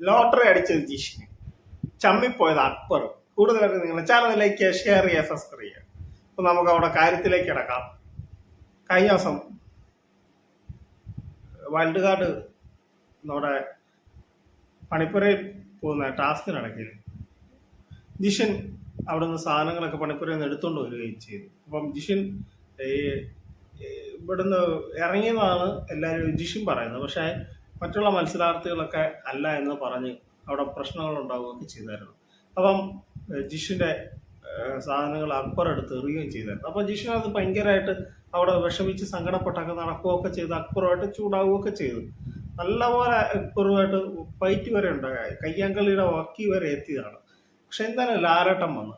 Lottery അടിച്ചത് ജിഷിന്. ചമ്മിപ്പോയത് അക്ബർ കൂടുതലായിട്ട് നിങ്ങൾ ചാനൽ ലൈക്ക് ചെയ്യുക ഷെയർ ചെയ്യുക സബ്സ്ക്രൈബ് ചെയ്യുക. അപ്പൊ നമുക്ക് അവിടെ കാര്യത്തിലേക്ക് കിടക്കാം. കഴിഞ്ഞ ദിവസം വൈൽഡ് കാർഡ് നമ്മുടെ പണിപ്പുരയിൽ പോകുന്ന ടാസ്കിനിടയ്ക്ക് അവിടെ നിന്ന് സാധനങ്ങളൊക്കെ പണിപ്പുരയിൽ നിന്ന് എടുത്തുകൊണ്ട് വരികയും ചെയ്തു. അപ്പം ജിഷൻ ഈ ഇവിടുന്ന് ഇറങ്ങിയതാണ് എല്ലാവരും ജിഷൻ പറയുന്നത്. പക്ഷേ മറ്റുള്ള മത്സരാർത്ഥികളൊക്കെ അല്ല എന്ന് പറഞ്ഞ് അവിടെ പ്രശ്നങ്ങൾ ഉണ്ടാവുകയൊക്കെ ചെയ്തായിരുന്നു. അപ്പം ജിഷിന്റെ സാധനങ്ങൾ അക്ബർ എടുത്ത് എറിയുകയും ചെയ്തായിരുന്നു. അപ്പം ജിഷിൻ അത് ഭയങ്കരമായിട്ട് അവിടെ വിഷമിച്ച് സങ്കടപ്പെട്ടൊക്കെ നടക്കുകയൊക്കെ ചെയ്ത് അക്ബറുമായിട്ട് ചൂടാവുകയൊക്കെ ചെയ്തു. നല്ലപോലെ അക്ബറുമായിട്ട് ഫൈറ്റ് വരെ ഉണ്ടായി. കയ്യാങ്കളിയുടെ വക്കി വരെ എത്തിയതാണ്. പക്ഷെ എന്തായാലും ലാലട്ടം വന്ന്.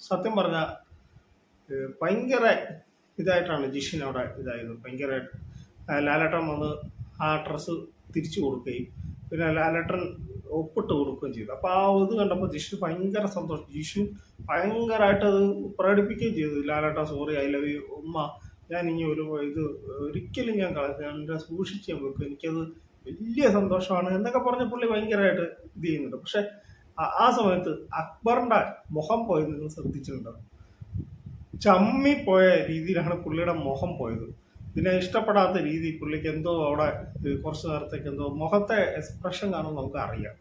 സത്യം പറഞ്ഞാൽ ഭയങ്കര ഇതായിട്ടാണ് ജിഷിൻ അവിടെ ഇതായത്. ഭയങ്കര ലാലട്ടം വന്ന് ആ ഡ്രസ്സ് തിരിച്ചു കൊടുക്കുകയും പിന്നെ ലെറ്റർ ഒപ്പിട്ട് കൊടുക്കുകയും ചെയ്തു. അപ്പോൾ ആ ഇത് കണ്ടപ്പോൾ ജിഷു ഭയങ്കര സന്തോഷം. ജിഷു ഭയങ്കരമായിട്ട് അത് പ്രകടിപ്പിക്കുകയും ചെയ്തു. Lalettan sorry I love you ഉമ്മ ഞാൻ ഇനി ഒരു ഇത് ഒരിക്കലും ഞാൻ കളഞ്ഞ സൂക്ഷിച്ച് ഞാൻ വെക്കും. എനിക്കത് വലിയ സന്തോഷമാണ് എന്നൊക്കെ പറഞ്ഞ പുള്ളി ഭയങ്കരമായിട്ട് ഇത് ചെയ്യുന്നുണ്ട്. പക്ഷെ ആ- സമയത്ത് അക്ബറിന്റെ മുഖം പോയത് നിങ്ങൾ ചമ്മി പോയ രീതിയിലാണ് പുള്ളിയുടെ മുഖം പോയത്. ഇതിനെ ഇഷ്ടപ്പെടാത്ത രീതി പുള്ളിക്ക് എന്തോ അവിടെ കുറച്ച് നേരത്തേക്ക് എന്തോ മുഖത്തെ എക്സ്പ്രഷൻ കാണുമ്പോൾ നമുക്ക് അറിയാം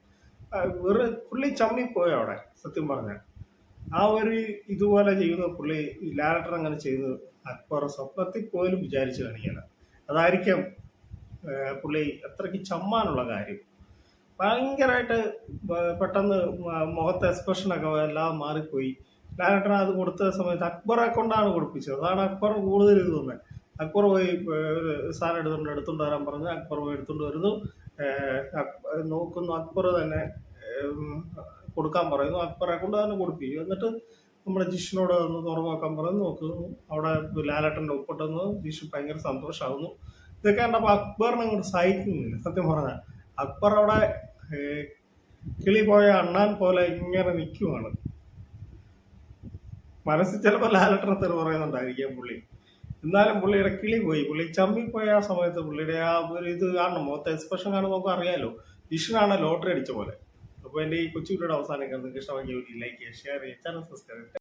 വെറു പുള്ളി ചമ്മിപ്പോയ അവിടെ സത്യം പറഞ്ഞാൽ. ആ ഒരു ഇതുപോലെ ചെയ്യുന്ന പുള്ളി ലാലറ്റർ അങ്ങനെ ചെയ്യുന്നത് അക്ബർ സ്വപ്നത്തിൽ പോലും വിചാരിച്ചു കാണിക്കണം അതായിരിക്കും പുള്ളി അത്രയ്ക്ക് ചമ്മാനുള്ള കാര്യം. ഭയങ്കരമായിട്ട് പെട്ടെന്ന് മുഖത്തെ എക്സ്പ്രഷനൊക്കെ എല്ലാം മാറിപ്പോയി. ലാലട്ടൻ അത് കൊടുത്ത സമയത്ത് അക്ബറെ കൊണ്ടാണ് കൊടുപ്പിച്ചത്. അതാണ് അക്ബർ കൂടുതൽ ഇത് തോന്നുന്നത് അക്ബർ പോയി ഒരു സാധനം എടുത്തുകൊണ്ട് എടുത്തുകൊണ്ട് വരാൻ പറഞ്ഞ് അക്ബർ പോയി എടുത്തുകൊണ്ട് വരുന്നു. നോക്കുന്നു അക്ബർ തന്നെ കൊടുക്കാൻ പറയുന്നു. അക്ബറെ കൊണ്ട് തന്നെ കൊടുപ്പിക്കും. എന്നിട്ട് നമ്മുടെ ജിഷിനോട് ഒന്ന് തുറന്നു നോക്കാൻ പറയുന്നു. നോക്കുന്നു അവിടെ ലാലേട്ടന്റെ ഒപ്പിട്ടെന്ന് ജിഷ് ഭയങ്കര സന്തോഷമാകുന്നു ഇതൊക്കെ കണ്ടപ്പോൾ അക്ബറിനെ അങ്ങോട്ട് സഹിക്കുന്നില്ല. സത്യം പറഞ്ഞാൽ അക്ബർ അവിടെ കിളി പോയ അണ്ണാൻ പോലെ ഇങ്ങനെ നിൽക്കുവാണ്. മനസ്സിൽ ചിലപ്പോൾ ലാലട്ടനത്തിൽ പറയുന്നുണ്ടായിരിക്കാം പുള്ളി. എന്നാലും പുള്ളിയുടെ കിളി പോയി. പുള്ളി ചമ്മി പോയ ആ സമയത്ത് പുള്ളിയുടെ ആ ഒരു ഇത് കാണണം. മുഖത്തെ എക്സ്പ്രഷൻ കാണുമ്പോൾ നമുക്ക് അറിയാലോ. ജിഷിനാണ് ലോട്ടറി അടിച്ച പോലെ. അപ്പോൾ എന്റെ ഈ കൊച്ചു അവസാനം കണ്ട് ഇഷ്ടമാക്കിയ ലൈക്ക് ചെയ്യുക ഷെയർ ചെയ്യുക ചാനൽ സബ്സ്ക്രൈബ്